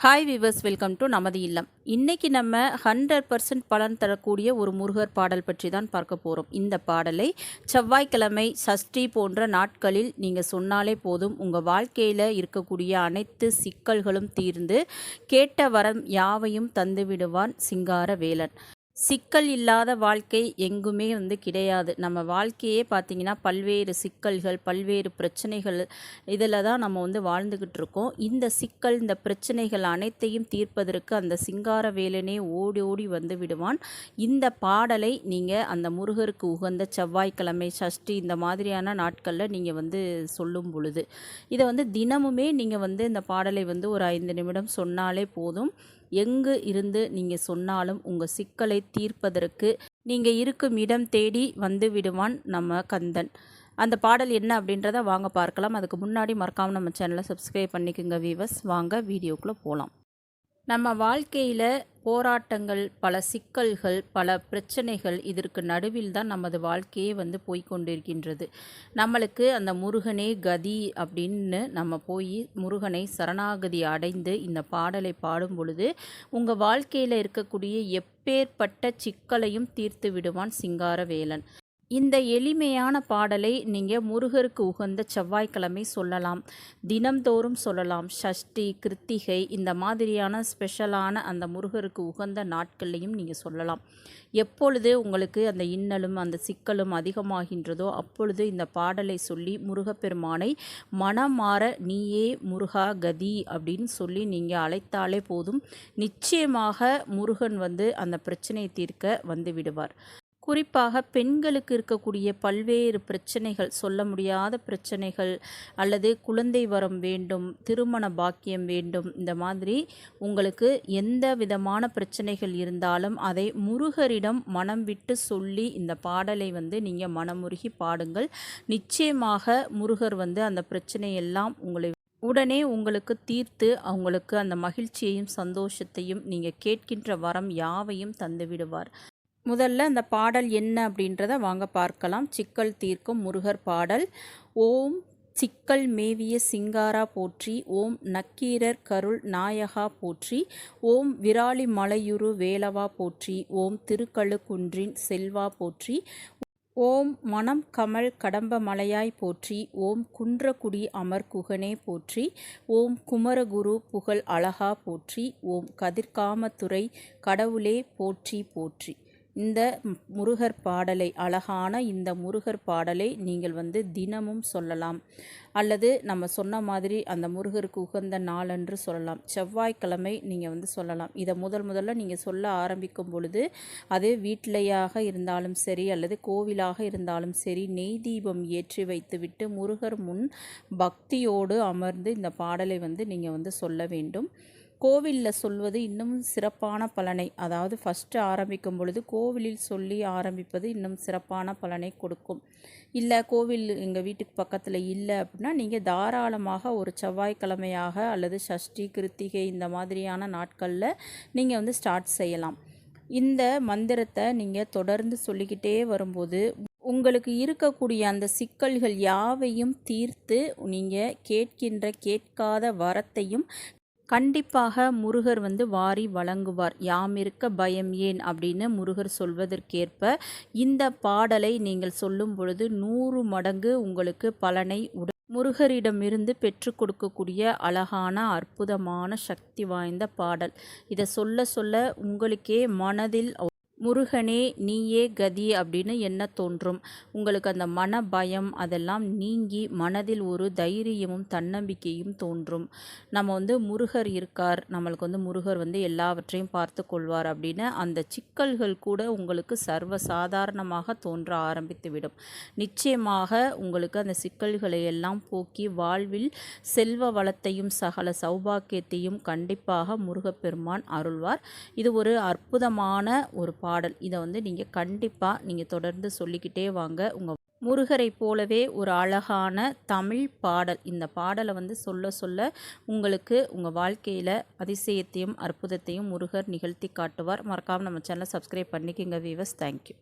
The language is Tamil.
ஹாய் விவர்ஸ் வெல்கம் டு நமது இல்லம். இன்றைக்கி நம்ம ஹண்ட்ரட் பர்சன்ட் பலன் தரக்கூடிய ஒரு முருகர் பாடல் பற்றி தான் பார்க்க போகிறோம் இந்த பாடலை செவ்வாய்க்கிழமை சஷ்டி போன்ற நாட்களில் நீங்கள் சொன்னாலே போதும் உங்கள் வாழ்க்கையில் இருக்கக்கூடிய அனைத்து சிக்கல்களும் தீர்ந்து கேட்ட வரம் யாவையும் தந்துவிடுவான் சிங்கார வேலன். சிக்கல் இல்லாத வாழ்க்கை எங்குமே வந்து கிடையாது. நம்ம வாழ்க்கையே பார்த்திங்கன்னா பல்வேறு சிக்கல்கள் பல்வேறு பிரச்சனைகள் இதில் தான் நம்ம வந்து வாழ்ந்துக்கிட்டு இருக்கோம். இந்த சிக்கல் இந்த பிரச்சனைகள் அனைத்தையும் தீர்ப்பதற்கு அந்த சிங்கார வேலனே ஓடி ஓடி வந்து விடுவான். இந்த பாடலை நீங்கள் அந்த முருகருக்கு உகந்த செவ்வாய்க்கிழமை சஷ்டி இந்த மாதிரியான நாட்களில் நீங்கள் வந்து சொல்லும் பொழுது இதை வந்து தினமுமே நீங்கள் வந்து இந்த பாடலை வந்து ஒரு ஐந்து நிமிடம் சொன்னாலே போதும். எங்கு இருந்து நீங்கள் சொன்னாலும் உங்கள் சிக்கலை தீர்ப்பதற்கு நீங்கள் இருக்கும் இடம் தேடி வந்து விடுவான் நம்ம கந்தன். அந்த பாடல் என்ன அப்படின்றத வாங்க பார்க்கலாம். அதுக்கு முன்னாடி மறக்காமல் நம்ம சேனலை சப்ஸ்கிரைப் பண்ணிக்கோங்க வீவர்ஸ் வாங்க வீடியோக்குள்ளே போகலாம் நம்ம வாழ்க்கையில் போராட்டங்கள் பல சிக்கல்கள் பல பிரச்சனைகள் இதற்கு நடுவில் தான் நமது வாழ்க்கையே வந்து போய்கொண்டிருக்கின்றது நம்மளுக்கு அந்த முருகனே கதி அப்படின்னு நம்ம போய் முருகனை சரணாகதி அடைந்து இந்த பாடலை பாடும் பொழுது உங்கள் வாழ்க்கையில் இருக்கக்கூடிய எப்பேற்பட்ட சிக்கலையும் தீர்த்து விடுவான் சிங்காரவேலன். இந்த எளிமையான பாடலை நீங்கள் முருகருக்கு உகந்த செவ்வாய்க்கிழமை சொல்லலாம். தினம்தோறும் சொல்லலாம். ஷஷ்டி கிருத்திகை இந்த மாதிரியான ஸ்பெஷலான அந்த முருகருக்கு உகந்த நாட்கள்லையும் நீங்கள் சொல்லலாம். எப்பொழுது உங்களுக்கு அந்த இன்னலும் அந்த சிக்கலும் அதிகமாகின்றதோ அப்பொழுது இந்த பாடலை சொல்லி முருகப்பெருமானை மனமாற நீயே முருகா கதி அப்படின்னு சொல்லி நீங்கள் அழைத்தாலே போதும். நிச்சயமாக முருகன் வந்து அந்த பிரச்சனையை தீர்க்க வந்து விடுவார். குறிப்பாக பெண்களுக்கு இருக்கக்கூடிய பல்வேறு பிரச்சனைகள் சொல்ல முடியாத பிரச்சனைகள் அல்லது குழந்தை வரம் வேண்டும் திருமண பாக்கியம் வேண்டும் இந்த மாதிரி உங்களுக்கு எந்த விதமான பிரச்சனைகள் இருந்தாலும் அதை முருகரிடம் மனம் விட்டு சொல்லி இந்த பாடலை வந்து நீங்கள் மனமுருகி பாடுங்கள். நிச்சயமாக முருகர் வந்து அந்த பிரச்சனையெல்லாம் உங்களை உடனே உங்களுக்கு தீர்த்து அவங்களுக்கு அந்த மகிழ்ச்சியையும் சந்தோஷத்தையும் நீங்கள் கேட்கின்ற வரம் யாவையும் தந்து விடுவார் முதல்ல அந்த பாடல் என்ன அப்படின்றத வாங்க பார்க்கலாம். சிக்கல் தீர்க்கும் முருகர் பாடல். ஓம் சிக்கல் மேவிய சிங்காரா போற்றி ஓம் நக்கீரர் கருள் நாயகா போற்றி ஓம் விராலி மலையுரு வேலவா போற்றி ஓம் திருக்கழுக்குன்றின் செல்வா போற்றி ஓம் மணம் கமல் கடம்ப மலையாய் போற்றி ஓம் குன்றக்குடி அமர்குகனே போற்றி ஓம் குமரகுரு புகழ் அழகா போற்றி ஓம் கதிர்காமத்துறை கடவுளே போற்றி போற்றி. இந்த முருகர் பாடலை அழகான இந்த முருகர் பாடலை நீங்கள் வந்து தினமும் சொல்லலாம். அல்லது நம்ம சொன்ன மாதிரி அந்த முருகருக்கு உகந்த நாளன்று சொல்லலாம். செவ்வாய்க்கிழமை நீங்கள் வந்து சொல்லலாம். இதை முதல் முதல்ல நீங்கள் சொல்ல ஆரம்பிக்கும் பொழுது அது வீட்டிலையாக இருந்தாலும் சரி அல்லது கோவிலாக இருந்தாலும் சரி நெய் தீபம் ஏற்றி வைத்துவிட்டு முருகர் முன் பக்தியோடு அமர்ந்து இந்த பாடலை வந்து நீங்கள் வந்து சொல்ல வேண்டும். கோவிலில் சொல்வது இன்னும் சிறப்பான பலனை. அதாவது ஃபஸ்ட்டு ஆரம்பிக்கும் பொழுது கோவிலில் சொல்லி ஆரம்பிப்பது இன்னும் சிறப்பான பலனை கொடுக்கும். இல்லை கோவில் எங்கள் வீட்டுக்கு பக்கத்தில் இல்லை அப்படின்னா நீங்கள் தாராளமாக ஒரு செவ்வாய்க்கிழமையாக அல்லது சஷ்டி கிருத்திகை இந்த மாதிரியான நாட்களில் நீங்கள் வந்து ஸ்டார்ட் செய்யலாம். இந்த மந்திரத்தை நீங்கள் தொடர்ந்து சொல்லிக்கிட்டே வரும்போது உங்களுக்கு இருக்கக்கூடிய அந்த சிக்கல்கள் யாவையும் தீர்த்து நீங்கள் கேட்கின்ற கேட்காத வரத்தையும் கண்டிப்பாக முருகர் வந்து வாரி வழங்குவார். யாம் இருக்க பயம் ஏன்? அப்படின்னு முருகர் சொல்வதற்கேற்ப இந்த பாடலை நீங்கள் சொல்லும் பொழுது நூறு மடங்கு உங்களுக்கு பலனை உட முருகரிடமிருந்து பெற்று கொடுக்கக்கூடிய அழகான அற்புதமான சக்தி வாய்ந்த பாடல். இதை சொல்ல சொல்ல உங்களுக்கே மனதில் முருகனே நீயே கதி அப்படின்னு என்ன தோன்றும்? உங்களுக்கு அந்த மன பயம் அதெல்லாம் நீங்கி மனதில் ஒரு தைரியமும் தன்னம்பிக்கையும் தோன்றும். நம்ம வந்து முருகர் இருக்கார். நம்மளுக்கு வந்து முருகர் வந்து எல்லாவற்றையும் பார்த்து கொள்வார் அப்படின்னு அந்த சிக்கல்கள் கூட உங்களுக்கு சர்வ சாதாரணமாக தோன்ற ஆரம்பித்துவிடும். நிச்சயமாக உங்களுக்கு அந்த சிக்கல்களை எல்லாம் போக்கி வாழ்வில் செல்வ வளத்தையும் சகல சௌபாக்கியத்தையும் கண்டிப்பாக முருகப்பெருமான் அருள்வார். இது ஒரு அற்புதமான ஒரு பா பாடல் இதை வந்து நீங்கள் கண்டிப்பாக நீங்கள் தொடர்ந்து சொல்லிக்கிட்டே வாங்க. உங்கள் முருகரை போலவே ஒரு அழகான தமிழ் பாடல். இந்த பாடலை வந்து சொல்ல சொல்ல உங்களுக்கு உங்கள் வாழ்க்கையில் அதிசயத்தையும் அற்புதத்தையும் முருகர் நிகழ்த்தி காட்டுவார். மறக்காமல் நம்ம சேனலை சப்ஸ்கிரைப் பண்ணிக்கோங்க வீவர்ஸ் தேங்க்யூ